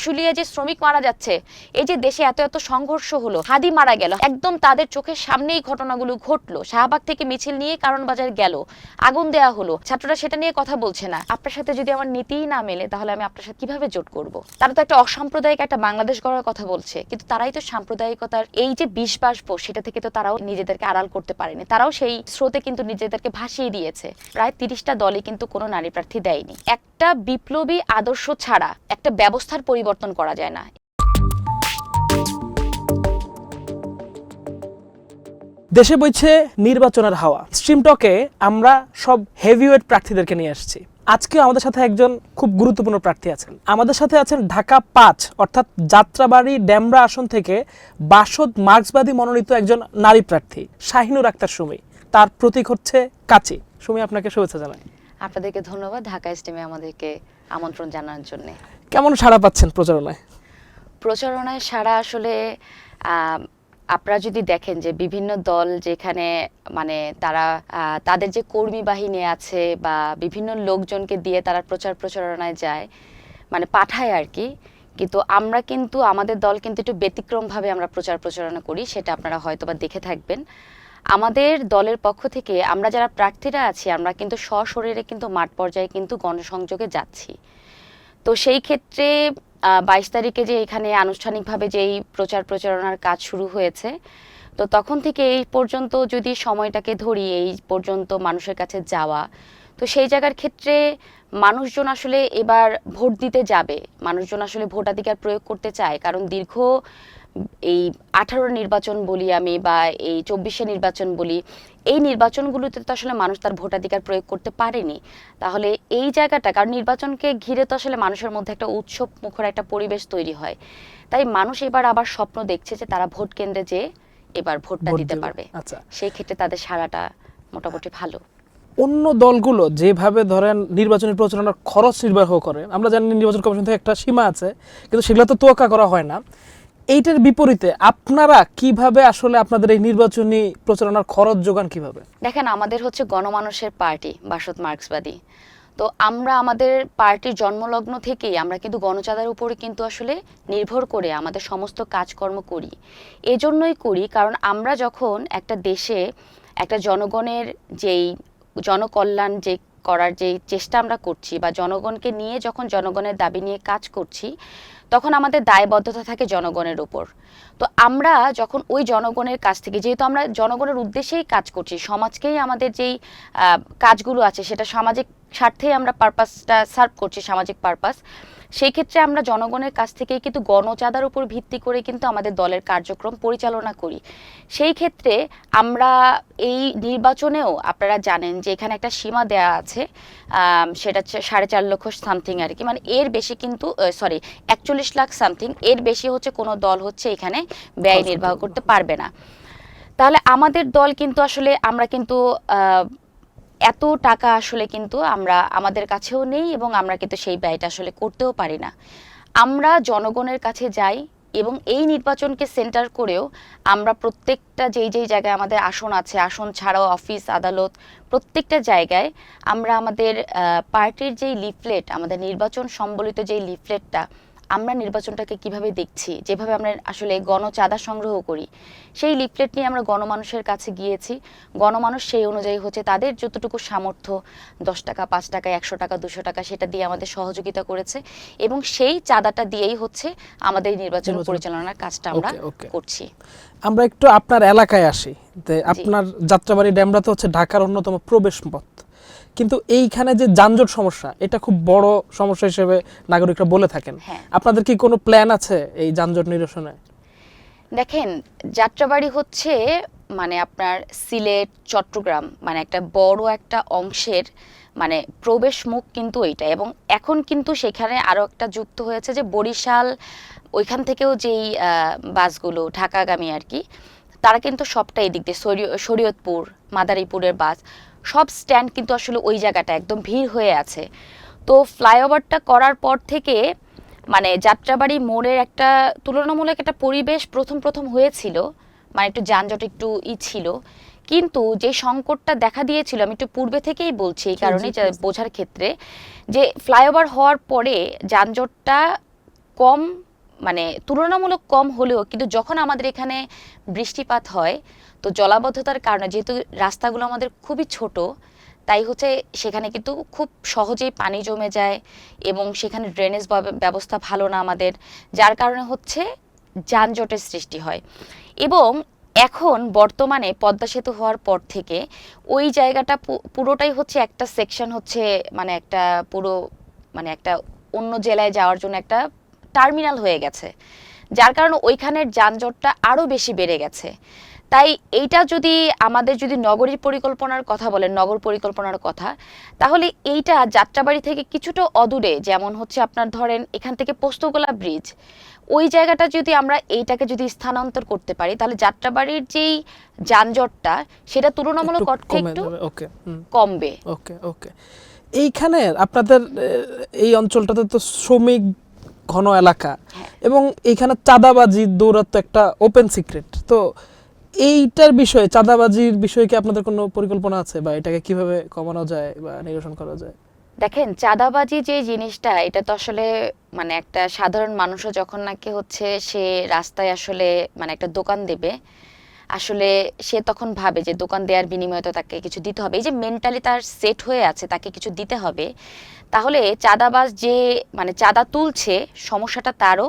আশুলিয়া যে শ্রমিক মারা যাচ্ছে, এই যে দেশে এত এত সংঘর্ষ হলো, হাদি মারা গেল, একদম তাদের চোখের সামনেই ঘটনাগুলো ঘটলো, শাহবাগ থেকে মিছিল নিয়ে কারণ বাজার গেল, আগুন দেয়া হলো। ছাত্ররা সেটা নিয়ে কথা বলছে না। আপনার সাথে যদি আমার নীতিই না মেলে, তাহলে আমি আপনার সাথে কীভাবে জোট করব? তারা তো একটা অসাম্প্রদায়িক একটা বাংলাদেশ গড়ার কথা বলছে, কিন্তু তারাই তো সাম্প্রদায়িকতার এই যে বিষ বাষ্প, সেটা থেকে তো তারাও নিজেদেরকে আড়াল করতে পারেনি। তারাও সেই স্রোতে কিন্তু নিজেদেরকে ভাসিয়ে দিয়েছে। প্রায় তিরিশটা দলে কিন্তু কোনো নারী প্রার্থী দেয়নি। একটা বিপ্লবী আদর্শ ছাড়া একটা ব্যবস্থার পরিবর্তন করা যায় না। দেশে বইছে নির্বাচনের হাওয়া। স্ট্রিম টকে আমরা সব হেভিওয়েট প্রার্থীদেরকে নিয়ে আসছি। আজকে আমাদের সাথে একজন খুব গুরুত্বপূর্ণ প্রার্থী আছেন। আমাদের সাথে আছেন ঢাকা পাঁচ, অর্থাৎ যাত্রাবাড়ি ড্যামরা আসন থেকে বাসদ মার্ক্সবাদী মনোনীত একজন নারী প্রার্থী, শাহিনুর আক্তার সুমি। তার প্রতীক হচ্ছে কাচি। সুমি, আপনাকে শুভেচ্ছা জানাই। আপনাদেরকে ধন্যবাদ ঢাকা স্টেমে আমাদেরকে আমন্ত্রণ জানানোর জন্য। কেমন সাড়া পাচ্ছেন প্রচারণায়? প্রচারণায় সারা আসলে আপনারা যদি দেখেন যে বিভিন্ন দল যেখানে মানে তারা তাদের যে কর্মী বাহিনী আছে বা বিভিন্ন লোকজনকে দিয়ে তারা প্রচার প্রচারণায় যায় মানে পাঠায় আর কি কিন্তু আমরা কিন্তু আমাদের দল কিন্তু একটু ব্যতিক্রমভাবে আমরা প্রচার প্রচারণা করি সেটা আপনারা হয়তো বা দেখে থাকবেন। আমাদের দলের পক্ষ থেকে আমরা যারা প্রার্থীরা আছি, আমরা কিন্তু সশরীরে কিন্তু মাঠ পর্যায়ে কিন্তু গণসংযোগে যাচ্ছি। তো সেই ক্ষেত্রে বাইশ তারিখে যে এখানে আনুষ্ঠানিকভাবে যেই প্রচার প্রচারণার কাজ শুরু হয়েছে, তো তখন থেকে এই পর্যন্ত যদি সময়টাকে ধরি, এই পর্যন্ত মানুষের কাছে যাওয়া, তো সেই জায়গার ক্ষেত্রে মানুষজন আসলে এবার ভোট দিতে যাবে। মানুষজন আসলে ভোটাধিকার প্রয়োগ করতে চায়, কারণ দীর্ঘ এই আঠারো নির্বাচন বলি আমি বা এই চব্বিশে নির্বাচন বলি এই নির্বাচনগুলোতে তো আসলে মানুষ তার ভোটাধিকার প্রয়োগ করতে পারেনি। তাহলে এই জায়গাটা কারণ নির্বাচনকে ঘিরে তো আসলে মানুষের মধ্যে একটা উৎসব মুখর একটা পরিবেশ তৈরি হয়। তাই মানুষ এবার আবার স্বপ্ন দেখছে যে তারা ভোট কেন্দ্রে যেয়ে এবার ভোটটা দিতে পারবে। আচ্ছা। সেই ক্ষেত্রে তাদের সারাটা মোটামুটি ভালো। অন্য দলগুলো যেভাবে ধরেন নির্বাচনী প্রচারণার খরচ নির্বাহ করে আমরা জানি নির্বাচন কমিশন থেকে একটা সীমা আছে কিন্তু সেগুলো তো তোয়াক্কা করা হয় না। এইটার বিপরীতে আপনারা কীভাবে আসলে আপনাদের এই নির্বাচনী প্রচারণার খরচ যোগান কীভাবে? দেখেন, আমাদের হচ্ছে গণমানুষের পার্টি বাসদ মার্ক্সবাদী। তো আমরা আমাদের পার্টির জন্মলগ্ন থেকেই আমরা কিন্তু গণচাঁদার উপরে কিন্তু আসলে নির্ভর করে আমাদের সমস্ত কাজকর্ম করি। এজন্যই করি, কারণ আমরা যখন একটা দেশে একটা জনগণের যেই জনকল্যাণ, যে করার যে চেষ্টা আমরা করছি বা জনগণকে নিয়ে যখন জনগণের দাবি নিয়ে কাজ করছি, তখন আমাদের দায়বদ্ধতা থাকে জনগণের উপর। তো আমরা যখন ওই জনগণের কাছ থেকে, যেহেতু আমরা জনগণের উদ্দেশ্যেই কাজ করছি, সমাজকেই আমাদের যেই কাজগুলো আছে, সেটা সামাজিক স্বার্থেই আমরা পারপাসটা সার্ভ করছি, সামাজিক পারপাস সেই ক্ষেত্রে আমরা জনগণের কাছ থেকেই কিন্তু গণচাঁদার উপর ভিত্তি করে কিন্তু আমাদের দলের কার্যক্রম পরিচালনা করি। সেই ক্ষেত্রে আমরা এই নির্বাচনেও আপনারা জানেন যে এখানে একটা সীমা দেয়া আছে সেটা হচ্ছে সাড়ে চার লক্ষ সামথিং আর কি। মানে এর বেশি কিন্তু সরি একচল্লিশ লাখ সামথিং এর বেশি হচ্ছে কোনো দল হচ্ছে এখানে ব্যয় নির্বাহ করতে পারবে না। তাহলে আমাদের দল কিন্তু আসলে আমরা কিন্তু এত টাকা আসলে কিন্তু আমরা আমাদের কাছেও নেই এবং আমরা কিন্তু সেই ব্যয়টা আসলে করতেও পারি না। আমরা জনগণের কাছে যাই এবং এই নির্বাচনকে সেন্টার করেও আমরা প্রত্যেকটা যেই যেই জায়গায় আমাদের আসন আছে, আসন ছাড়াও অফিস আদালত, প্রত্যেকটা জায়গায় আমরা আমাদের পার্টির যেই লিফলেট আমাদের নির্বাচন সম্বলিত যেই লিফলেটটা আমরা নির্বাচনটাকে কীভাবে দেখছি যেভাবে আমরা আসলে গণচাঁদা সংগ্রহ করি সেই লিফলেট নিয়ে আমরা গণমানুষের কাছে গিয়েছি। গণমানুষ সেই অনুযায়ী হচ্ছে তাদের যতটুকু সামর্থ্য দশ টাকা পাঁচ টাকা একশো টাকা দুশো টাকা সেটা দিয়ে আমাদের সহযোগিতা করেছে এবং সেই চাঁদাটা দিয়েই হচ্ছে আমাদের নির্বাচন পরিচালনার কাজটা আমরা. করছি। আমরা একটু আপনার এলাকায় আসি। আপনার যাত্রাবাড়ি ড্যামরা তো হচ্ছে ঢাকার অন্যতম প্রবেশ পথ। কিন্তু এইখানে যে যানজট সমস্যা এটা খুব বড় সমস্যা হিসেবে নাগরিকরা বলে থাকেন। হ্যাঁ। আপনাদের কি কোনো প্ল্যান আছে এই যানজট নিরসনে? দেখেন যাত্রাবাড়ি হচ্ছে মানে আপনার সিলেট চট্টগ্রাম মানে একটা বড় একটা অংশের মানে প্রবেশ মুখ কিন্তু ওইটা এবং এখন কিন্তু সেখানে আরও একটা যুক্ত হয়েছে যে বরিশাল ওইখান থেকেও যেই বাসগুলো ঢাকাগামী আর কি তারা কিন্তু সবটাই এদিক দিয়ে শরী- শরীয়তপুর মাদারীপুরের বাস সব স্ট্যান্ড কিন্তু আসলে ওই জায়গাটা একদম ভিড় হয়ে আছে। তো ফ্লাইওভারটা করার পর থেকে মানে যাত্রাবাড়ি মোড়ের একটা তুলনামূলক একটা পরিবেশ প্রথম প্রথম হয়েছিল মানে একটু যানজট একটু ই ছিল। কিন্তু যে সংকটটা দেখা দিয়েছিল আমি একটু পূর্বে থেকেই বলছি এই কারণে বোঝার ক্ষেত্রে যে ফ্লাইওভার হওয়ার পরে যানজটটা কম মানে তুলনামূলক কম হলেও কিন্তু যখন আমাদের এখানে বৃষ্টিপাত হয় তো জলাবদ্ধতার কারণে, যেহেতু রাস্তাগুলো আমাদের খুবই ছোট, তাই হচ্ছে সেখানে কিন্তু খুব সহজেই পানি জমে যায় এবং সেখানে ড্রেনেজ ব্যবস্থা ভালো না আমাদের, যার কারণে হচ্ছে যানজটের সৃষ্টি হয়। এবং এখন বর্তমানে পদ্মা সেতু হওয়ার পর থেকে ওই জায়গাটা পুরোটাই হচ্ছে একটা সেকশন হচ্ছে মানে একটা পুরো মানে একটা অন্য জেলায় যাওয়ার জন্য একটা টার্মিনাল হয়ে গেছে। যার কারণে ওইখানের যানজটটা আরও বেশি বেড়ে গেছে। তাই এইটা যদি আমাদের যদি নগরীর পরিকল্পনার কথা বলেন নগর পরিকল্পনার কথা তাহলে এইটা যাত্রাবাড়ি থেকে কিছুটা অদূরে যেমন হচ্ছে আপনার ধরেন এখান থেকে পোস্তগোলা ব্রিজ ওই জায়গাটা যদি আমরা এইটাকে যদি স্থানান্তর করতে পারি তাহলে যাত্রাবাড়ির যেই যানজটটা সেটা তুলনামূলক অর্থে একটু কমবে। ওকে ওকে এইখানে আপনাদের এই অঞ্চলটাতে তো শ্রমিক ঘন এলাকা হ্যাঁ। এবং এইখানে চাঁদাবাজি দৌরাত্ম একটা ওপেন সিক্রেট তো এইটার বিষয়ে, চাঁদাবাজির বিষয়ে কি আপনাদের কোনো পরিকল্পনা আছে? বা এটাকে কীভাবে কমানো যায় বা নিরসন করা যায়? দেখেন, চাঁদাবাজি যে জিনিসটা, এটা তো আসলে মানে একটা সাধারণ মানুষও যখন নাকি হচ্ছে সে রাস্তায় আসলে মানে একটা দোকান দেবে, আসলে সে তখন ভাবে যে দোকান দেওয়ার বিনিময়ে তো তাকে কিছু দিতে হবে। এই যে মেন্টালি তার সেট হয়ে আছে, তাকে কিছু দিতে হবে, তাহলে চাঁদাবাজ যে মানে চাঁদা তুলছে, সমস্যাটা তারও।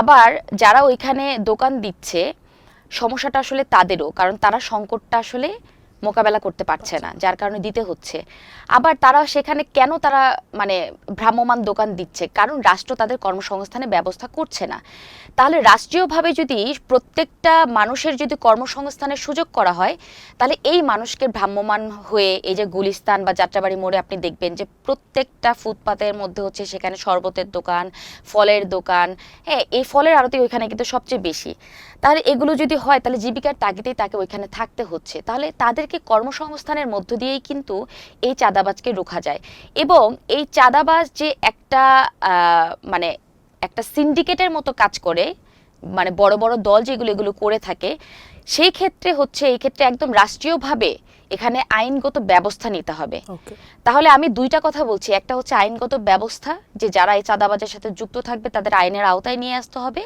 আবার যারা ওইখানে দোকান দিচ্ছে সমস্যাটা আসলে তাদেরও, কারণ তারা সংকটটা আসলে মোকাবেলা করতে পারছে না, যার কারণে দিতে হচ্ছে। আবার তারা সেখানে কেন তারা মানে ভ্রাম্যমান দোকান দিচ্ছে? কারণ রাষ্ট্র তাদের কর্মসংস্থানের ব্যবস্থা করছে না। তাহলে রাষ্ট্রীয়ভাবে যদি প্রত্যেকটা মানুষের যদি কর্মসংস্থানের সুযোগ করা হয়, তাহলে এই মানুষকে ভ্রাম্যমান হয়ে এই যে গুলিস্তান বা যাত্রাবাড়ি মোড়ে আপনি দেখবেন যে প্রত্যেকটা ফুটপাতের মধ্যে হচ্ছে সেখানে শরবতের দোকান, ফলের দোকান হ্যাঁ এই ফলের আড়তে ওইখানে কিন্তু সবচেয়ে বেশি। তাহলে এগুলো যদি হয়, তাহলে জীবিকার তাগিদেই তাকে ওইখানে থাকতে হচ্ছে। তাহলে তাদেরকে কর্মসংস্থানের মধ্য দিয়েই কিন্তু এই চাঁদাবাজকে রোখা যায়। এবং এই চাঁদাবাজ যে একটা মানে একটা সিন্ডিকেটের মতো কাজ করে মানে বড় বড় দল যেগুলো এগুলো করে থাকে, সেই ক্ষেত্রে হচ্ছে, এই ক্ষেত্রে একদম রাষ্ট্রীয়ভাবে এখানে আইনগত ব্যবস্থা নিতে হবে। তাহলে আমি দুইটা কথা বলছি। একটা হচ্ছে আইনগত ব্যবস্থা যে যারা এই চাঁদাবাজের সাথে যুক্ত থাকবে তাদের আইনের আওতায় নিয়ে আসতে হবে।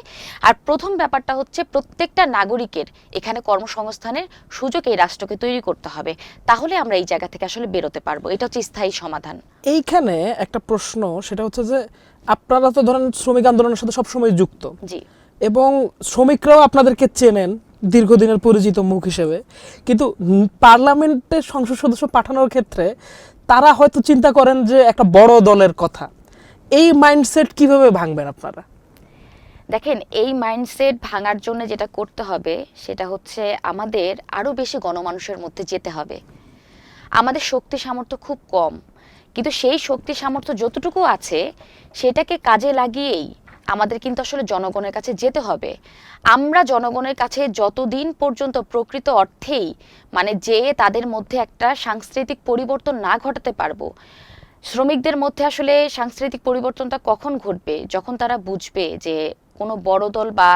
আর প্রথম ব্যাপারটা হচ্ছে প্রত্যেকটা নাগরিকের এখানে কর্মসংস্থানের সুযোগ এই রাষ্ট্রকে তৈরি করতে হবে। তাহলে আমরা এই জায়গা থেকে আসলে বেরোতে পারব। এটা হচ্ছে স্থায়ী সমাধান। এইখানে একটা প্রশ্ন সেটা হচ্ছে যে আপনারা তো ধরেন শ্রমিক আন্দোলনের সাথে সবসময় যুক্ত। জি। এবং শ্রমিকরাও আপনাদেরকে চেনেন দীর্ঘদিনের পরিচিত মুখ হিসেবে। কিন্তু পার্লামেন্টে সংসদ সদস্য পাঠানোর ক্ষেত্রে তারা হয়তো চিন্তা করেন যে একটা বড় দলের কথা। এই মাইন্ডসেট কীভাবে ভাঙবেন আপনারা? দেখেন, এই মাইন্ডসেট ভাঙার জন্য যেটা করতে হবে, সেটা হচ্ছে আমাদের আরও বেশি গণমানুষের মধ্যে যেতে হবে। আমাদের শক্তি সামর্থ্য খুব কম। কিন্তু সেই শক্তি সামর্থ্য যতটুকু আছে, সেটাকে কাজে লাগিয়েই আমাদের কিন্তু আসলে জনগণের কাছে যেতে হবে। আমরা জনগণের কাছে যতদিন পর্যন্ত প্রকৃত অর্থেই মানে যেয়ে তাদের মধ্যে একটা সাংস্কৃতিক পরিবর্তন না ঘটাতে পারব, শ্রমিকদের মধ্যে আসলে সাংস্কৃতিক পরিবর্তনটা কখন ঘটবে? যখন তারা বুঝবে যে কোনো বড় দল বা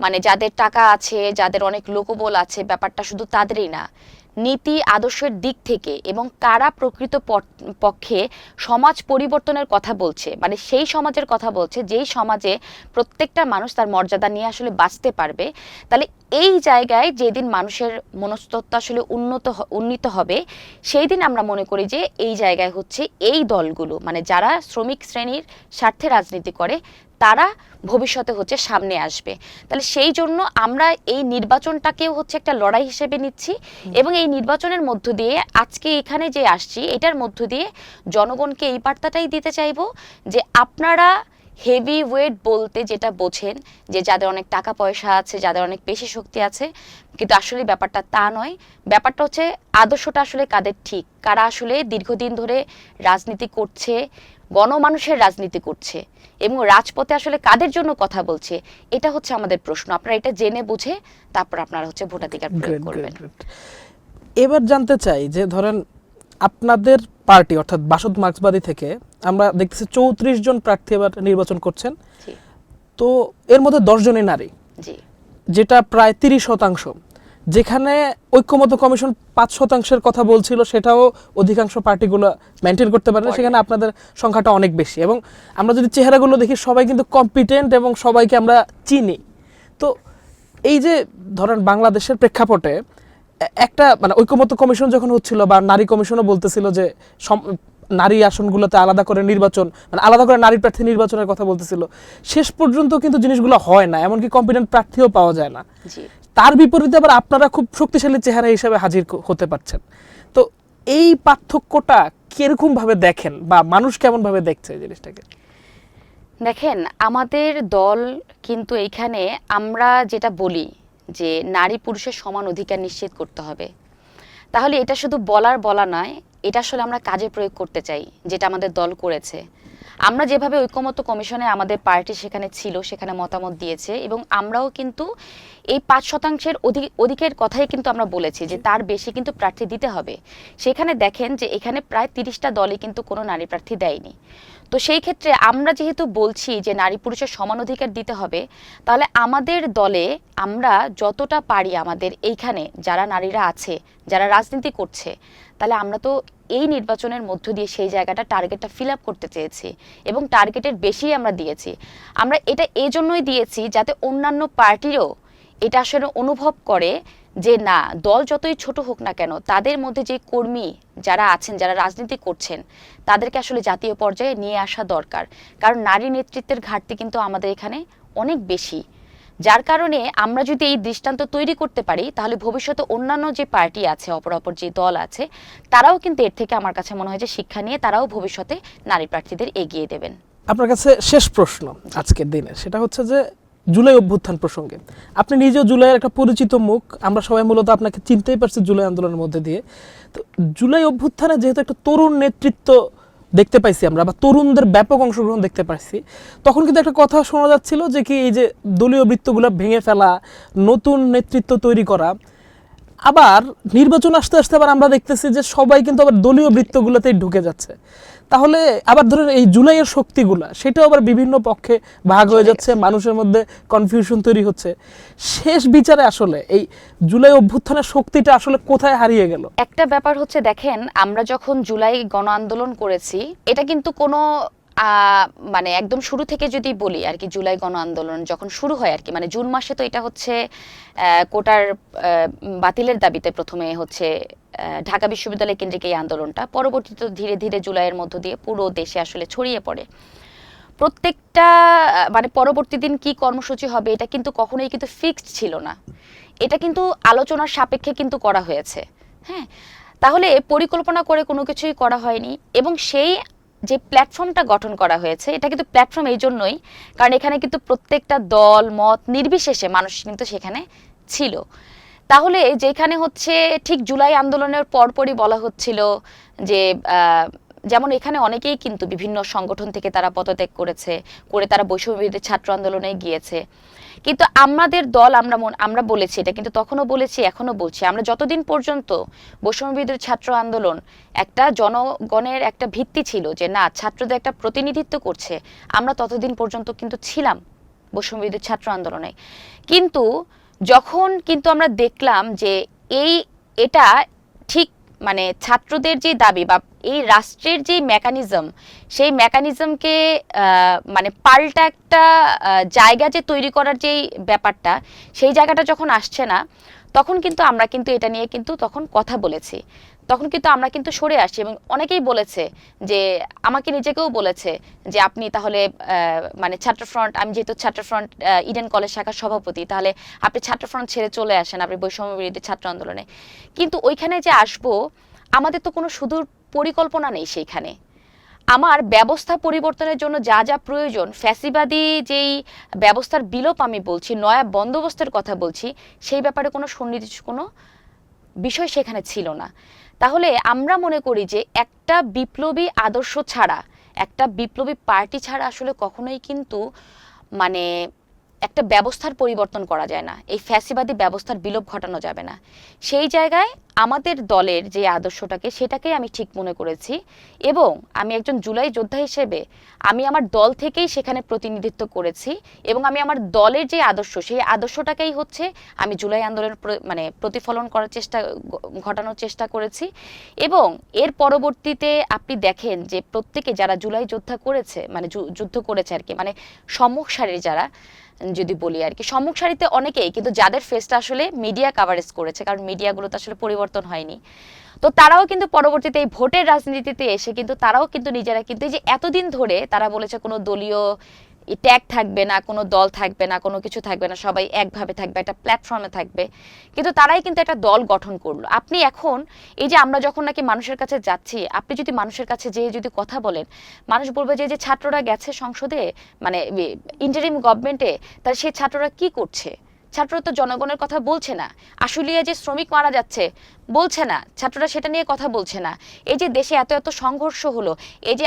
মানে যাদের টাকা আছে, যাদের অনেক লোকবল আছে, ব্যাপারটা শুধু তাদেরই না। নীতি, আদর্শের দিক থেকে এবং কারা প্রকৃত পক্ষে সমাজ পরিবর্তনের কথা বলছে মানে সেই সমাজের কথা বলছে, যেই সমাজে প্রত্যেকটা মানুষ তার মর্যাদা নিয়ে আসলে বাঁচতে পারবে, তাহলে এই জায়গায় যেদিন মানুষের মনস্তত্ত্ব আসলে উন্নত উন্নীত হবে সেই দিন আমরা মনে করি যে এই জায়গায় হচ্ছে এই দলগুলো মানে যারা শ্রমিক শ্রেণির স্বার্থে রাজনীতি করে তারা ভবিষ্যতে হচ্ছে সামনে আসবে। তাহলে সেই জন্য আমরা এই নির্বাচনটাকেও হচ্ছে একটা লড়াই হিসেবে নিচ্ছি এবং এই নির্বাচনের মধ্য দিয়ে আজকে এখানে যে আসছি এটার মধ্য দিয়ে জনগণকে এই বার্তাটাই দিতে চাইব যে আপনারা হেভি ওয়েট বলতে যেটা বোঝেন যে যাদের অনেক টাকা পয়সা আছে যাদের অনেক বেশি শক্তি আছে কিন্তু আসলে ব্যাপারটা তা নয়। ব্যাপারটা হচ্ছে আদর্শটা আসলে কাদের ঠিক? কারা আসলে দীর্ঘদিন ধরে রাজনীতি করছে গণমানুষের রাজনীতি করছে এবং রাজপথে আসলে কাদের জন্য কথা বলছে এটা হচ্ছে আমাদের প্রশ্ন। আপনারা এটা জেনে বুঝে তারপর আপনারা হচ্ছে ভোটাধিকার প্রয়োগ করবেন. এবার জানতে চাই যে ধরেন আপনাদের পার্টি অর্থাৎ বাসদ মার্ক্সবাদী থেকে আমরা দেখতেছি চৌত্রিশ জন প্রার্থী এবার নির্বাচন করছেন। তো এর মধ্যে দশ জনই নারী। যেটা প্রায় তিরিশ শতাংশ। যেখানে ঐক্যমত কমিশন পাঁচ শতাংশের কথা বলছিল সেটাও অধিকাংশ পার্টিগুলো মেনটেন করতে পারে সেখানে আপনাদের সংখ্যাটা অনেক বেশি। এবং আমরা যদি চেহারাগুলো দেখি সবাই কিন্তু কম্পিটেন্ট এবং সবাইকে আমরা চিনি। তো এই যে ধরেন বাংলাদেশের প্রেক্ষাপটে একটা মানে ঐক্যমত্য কমিশন যখন হচ্ছিল বা নারী কমিশনও বলতেছিল যে নারী আসনগুলোতে আলাদা করে নির্বাচন মানে আলাদা করে নারী প্রার্থী নির্বাচনের কথা বলতেছিল শেষ পর্যন্ত কিন্তু জিনিসগুলো হয় না এমনকি কম্পিটেন্ট প্রার্থীও পাওয়া যায় না। তার বিপরীতে আবার আপনারা খুব শক্তিশালী চেহারা হিসেবে হাজির হতে পারছেন। তো এই পার্থক্যটা কীরকম ভাবে দেখেন বা মানুষ কেমন ভাবে দেখছে এই জিনিসটাকে? দেখেন আমাদের দল কিন্তু এইখানে আমরা যেটা বলি যে নারী পুরুষের সমান অধিকার নিশ্চিত করতে হবে। তাহলে এটা শুধু বলার বলা নয়, এটা আসলে আমরা কাজে প্রয়োগ করতে চাই, যেটা আমাদের দল করেছে। আমরা যেভাবে ঐক্যমত্য কমিশনে আমাদের পার্টি সেখানে ছিল সেখানে মতামত দিয়েছে এবং আমরাও কিন্তু এই পাঁচ শতাংশের অধিক অধিকের কথাই কিন্তু আমরা বলেছি যে তার বেশি কিন্তু প্রার্থী দিতে হবে। সেখানে দেখেন যে এখানে প্রায় তিরিশটা দলই কিন্তু কোনো নারী প্রার্থী দেয়নি। তো সেই ক্ষেত্রে আমরা যেহেতু বলছি যে নারী পুরুষের সমান অধিকার দিতে হবে তাহলে আমাদের দলে আমরা যতটা পারি আমাদের এইখানে যারা নারীরা আছে যারা রাজনীতি করছে তাহলে আমরা তো এই নির্বাচনের মধ্য দিয়ে সেই জায়গাটা টার্গেটটা ফিল আপ করতে চেয়েছি এবং টার্গেটের বেশি আমরা দিয়েছি। আমরা এটা এই জন্যই দিয়েছি যাতে অন্যান্য পার্টিরও এটা আসলে অনুভব করে যে না, দল যতই ছোট হোক না কেন, তাদের মধ্যে যে কর্মী যারা আছেন, যারা রাজনীতি করছেন, তাদেরকে আসলে জাতীয় পর্যায়ে নিয়ে আসা দরকার। কারণ নারী নেতৃত্বের ঘাটতি কিন্তু আমাদের এখানে অনেক বেশি। যার কারণে আমরা যদি এই দৃষ্টান্ত তৈরি করতে পারি, তাহলে ভবিষ্যতে অন্যান্য যে পার্টি আছে, অপর অপর যে দল আছে, তারাও কিন্তু এর থেকে আমার কাছে মনে হয় যে শিক্ষা নিয়ে তারাও ভবিষ্যতে নারী প্রার্থীদের এগিয়ে দেবেন। আপনার কাছে শেষ প্রশ্ন আজকের দিনে, সেটা হচ্ছে যে জুলাই অভ্যুত্থান প্রসঙ্গে। আপনি নিজেও জুলাইয়ের একটা পরিচিত মুখ, আমরা সবাই মূলত আপনাকে চিনতেই পারছি জুলাই আন্দোলনের মধ্যে দিয়ে। তো জুলাই অভ্যুত্থানে যেহেতু একটা তরুণ নেতৃত্ব দেখতে পাইছি আমরা, বা তরুণদের ব্যাপক অংশগ্রহণ দেখতে পাইছি। তখন কিন্তু একটা কথা শোনা যাচ্ছিল যে কি এই যে দলীয় বৃত্তগুলো ভেঙে ফেলা, নতুন নেতৃত্ব তৈরি করা। আবার নির্বাচন আসতে আসতে আবার আমরা দেখতেছি যে সবাই কিন্তু আবার দলীয় বৃত্তগুলোতেই ঢুকে যাচ্ছে। তাহলে আবার ধরেন এই জুলাইয়ের শক্তিগুলা সেটাও আবার বিভিন্ন পক্ষে ভাগ হয়ে যাচ্ছে মানুষের মধ্যে কনফিউশন তৈরি হচ্ছে। শেষ বিচারে আসলে এই জুলাই অভ্যুত্থানের শক্তিটা আসলে কোথায় হারিয়ে গেল? একটা ব্যাপার হচ্ছে দেখেন আমরা যখন জুলাই গণ আন্দোলন করেছি এটা কিন্তু কোনো মানে একদম শুরু থেকে যদি বলি আর কি জুলাই গণ আন্দোলন যখন শুরু হয় আর কি মানে জুন মাসে তো এটা হচ্ছে কোটার বাতিলের দাবিতে প্রথমে হচ্ছে ঢাকা বিশ্ববিদ্যালয় কেন্দ্রিক এই আন্দোলনটা। পরবর্তীতে ধীরে ধীরে জুলাইয়ের মধ্য দিয়ে পুরো দেশে আসলে ছড়িয়ে পড়ে। প্রত্যেকটা মানে পরবর্তী দিন কি কর্মসূচি হবে এটা কিন্তু কখনোই কিন্তু ফিক্সড ছিল না। এটা কিন্তু আলোচনার সাপেক্ষে কিন্তু করা হয়েছে। হ্যাঁ? তাহলে পরিকল্পনা করে কোনো কিছুই করা হয়নি এবং সেই যে প্ল্যাটফর্মটা গঠন করা হয়েছে, এটা কিন্তু প্ল্যাটফর্ম এই জন্যই, কারণ এখানে কিন্তু প্রত্যেকটা দল, মত নির্বিশেষে মানুষ কিন্তু সেখানে ছিল। তাহলে যেখানে হচ্ছে ঠিক জুলাই আন্দোলনের পরপরই বলা হচ্ছিল যে যেমন এখানে অনেকেই কিন্তু বিভিন্ন সংগঠন থেকে তারা পদত্যাগ করেছে, করে তারা বৈষম্যবিরোধী ছাত্র আন্দোলনে গিয়েছে। কিন্তু আমাদের দল, আমরা আমরা বলেছি এটা, কিন্তু তখনও বলেছি এখনও বলছি। আমরা যতদিন পর্যন্ত বৈষম্যবিরোধী ছাত্র আন্দোলন একটা জনগণের একটা ভিত্তি ছিল যে না, ছাত্রদের একটা প্রতিনিধিত্ব করছে, আমরা ততদিন পর্যন্ত কিন্তু ছিলাম বৈষম্যবিরোধী ছাত্র আন্দোলনে। কিন্তু যখন কিন্তু আমরা দেখলাম যে এই, এটা ঠিক মানে ছাত্রদের যে দাবি বা এই রাষ্ট্রের যে মেকানিজম সেই মেকানিজমকে মানে পাল্টা একটা জায়গা যে তৈরি করার যেই ব্যাপারটা, সেই জায়গাটা যখন আসছে না, তখন কিন্তু আমরা কিন্তু এটা নিয়ে কিন্তু তখন কথা বলেছি। তখন কিন্তু আমরা কিন্তু সরে আসি এবং অনেকেই বলেছে যে, আমাকে নিজেকেও বলেছে যে, আপনি তাহলে মানে ছাত্রফ্রন্ট, আমি যেহেতু ছাত্রফ্রন্ট ইডেন কলেজ শাখার সভাপতি, তাহলে আপনি ছাত্রফ্রন্ট ছেড়ে চলে আসেন আপনি বৈষম্য বিরোধী ছাত্র আন্দোলনে। কিন্তু ওইখানে যে আসব, আমাদের তো কোনো সুদূর পরিকল্পনা নেই সেইখানে। আমার ব্যবস্থা পরিবর্তনের জন্য যা যা প্রয়োজন, ফ্যাসিবাদী যেই ব্যবস্থার বিলোপ আমি বলছি, নয়া বন্দোবস্তের কথা বলছি, সেই ব্যাপারে কোনো সুনির্দিষ্ট কোনো বিষয় সেখানে ছিল না। তাহলে আমরা মনে করি যে একটা বিপ্লবী আদর্শ ছাড়া, একটা বিপ্লবী পার্টি ছাড়া আসলে কখনোই কিন্তু মানে একটা ব্যবস্থার পরিবর্তন করা যায় না। এই ফ্যাসিবাদী ব্যবস্থার বিলোপ ঘটানো যাবে না। সেই জায়গায় আমাদের দলের যে আদর্শটাকে সেটাকেই আমি ঠিক মনে করেছি এবং আমি একজন জুলাই যোদ্ধা হিসেবে আমি আমার দল থেকেই সেখানে প্রতিনিধিত্ব করেছি এবং আমি আমার দলের যে আদর্শ, সেই আদর্শটাকেই হচ্ছে আমি জুলাই আন্দোলনের প্র- মানে প্রতিফলন করার চেষ্টা ঘটানোর চেষ্টা করেছি এবং এর পরবর্তীতে আপনি দেখেন যে প্রত্যেকে যারা জুলাই যোদ্ধা করেছে মানে যুদ্ধ করেছে আর কি মানে সম্মুখ সারির যারা যদি বলি আর কি। সম্মুখ সারিতে অনেকেই, কিন্তু যাদের ফেসটা আসলে মিডিয়া কাভারেজ করেছে, কারণ মিডিয়াগুলো তো আসলে পরিবর্তন হয়নি। তো তারাও কিন্তু পরবর্তীতে এই ভোটের রাজনীতিতে এসে কিন্তু তারাও কিন্তু নিজেরা কিন্তু এই যে এতদিন ধরে তারা বলেছে কোনো দলীয় ট্যাগ থাকবে না, কোনো দল থাকবে না, কোনো কিছু থাকবে না, সবাই একভাবে থাকবে, একটা প্ল্যাটফর্মে থাকবে। কিন্তু তারাই কিন্তু একটা দল গঠন করল। আপনি এখন এই যে আমরা যখন নাকি মানুষের কাছে যাচ্ছি, আপনি যদি মানুষের কাছে যেয়ে যদি কথা বলেন, মানুষ বলবে যে যে ছাত্ররা গেছে সংসদে মানে ইন্টারিম গভর্নমেন্টে তার সেই ছাত্ররা কি করছে? ছাত্ররা তো জনগণের কথা বলছে না। আশুলিয়া যে শ্রমিক মারা যাচ্ছে, বলছে না। ছাত্ররা সেটা নিয়ে কথা বলছে না। এই যে দেশে এত এত সংঘর্ষ হলো, এই যে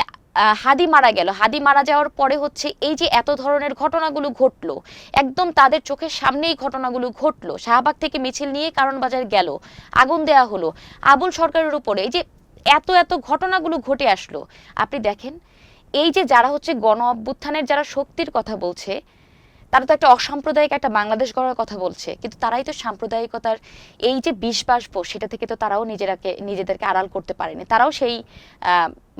হাদি মারা গেল, হাদি মারা যাওয়ার পরে হচ্ছে এই যে এত ধরনের ঘটনাগুলো ঘটলো, একদম তাদের চোখের সামনেই ঘটনাগুলো ঘটলো। শাহবাগ থেকে মিছিল নিয়ে কারণ বাজার গেল, আগুন দেয়া হলো। আবুল সরকারের উপরে এই যে এত এত ঘটনাগুলো ঘটে আসলো, আপনি দেখেন, এই যে যারা হচ্ছে গণ অভ্যুত্থানের যারা শক্তির কথা বলছে তারা তো একটা অসাম্প্রদায়িক একটা বাংলাদেশ গড়ার কথা বলছে। কিন্তু তারাই তো সাম্প্রদায়িকতার এই যে বিষ বাষ্প সেটা থেকে তো তারাও নিজেরাকে নিজেদেরকে আড়াল করতে পারেনি। তারাও সেই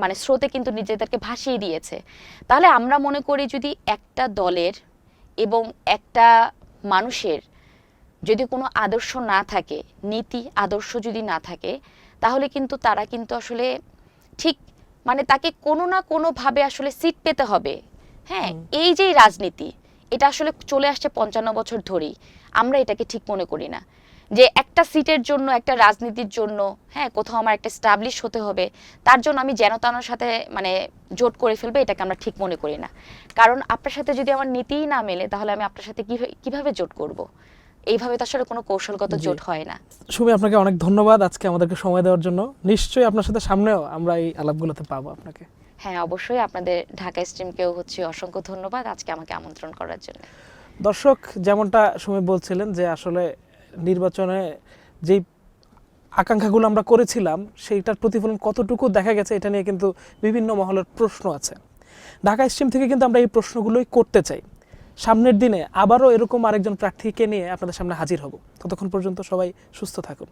মানে স্রোতে কিন্তু নিজেদেরকে ভাসিয়ে দিয়েছে। তাহলে আমরা মনে করি যদি একটা দলের এবং একটা মানুষের যদি কোনো আদর্শ না থাকে নীতি আদর্শ যদি না থাকে তাহলে কিন্তু তারা কিন্তু আসলে ঠিক মানে তাকে কোনো না কোনোভাবে আসলে সিট পেতে হবে। হ্যাঁ এই যে রাজনীতি এটা আসলে চলে আসছে পঞ্চান্ন বছর ধরেই। আমরা এটাকে ঠিক মনে করি না। যে একটা সিটের জন্য একটা রাজনীতির জন্য হ্যাঁ কোথাও আমার একটা স্টাবলিশ হতে হবে তার জন্য আমি যেন তেনোর সাথে মানে জোট করে ফেলবে এটাকে আমরা ঠিক মনে করি না। কারণ আপনার সাথে যদি আমার নীতিই না মেলে তাহলে আমি আপনার সাথে কীভাবে কীভাবে জোট করব? এইভাবে তো আসলে কোনো কৌশলগত জোট হয় না। সুমি আপনাকে অনেক ধন্যবাদ আজকে আমাদেরকে সময় দেওয়ার জন্য। নিশ্চয়ই আপনার সাথে সামনেও আমরা এই আলাপগুলোতে পাবো আপনাকে। হ্যাঁ অবশ্যই আপনাদের ঢাকা স্ট্রিমকেও হচ্ছে অসংখ্য ধন্যবাদ আজকে আমাকে আমন্ত্রণ করার জন্য। দর্শক, যেমনটা সুমি বলছিলেন যে আসলে নির্বাচনে যেই আকাঙ্ক্ষাগুলো আমরা করেছিলাম, সেইটার প্রতিফলন কতটুকু দেখা গেছে এটা নিয়ে কিন্তু বিভিন্ন মহলের প্রশ্ন আছে। ঢাকা স্ট্রিম থেকে কিন্তু আমরা এই প্রশ্নগুলোই করতে চাই। সামনের দিনে আবারও এরকম আরেকজন প্রার্থীকে নিয়ে আপনাদের সামনে হাজির হব। ততক্ষণ পর্যন্ত সবাই সুস্থ থাকুন।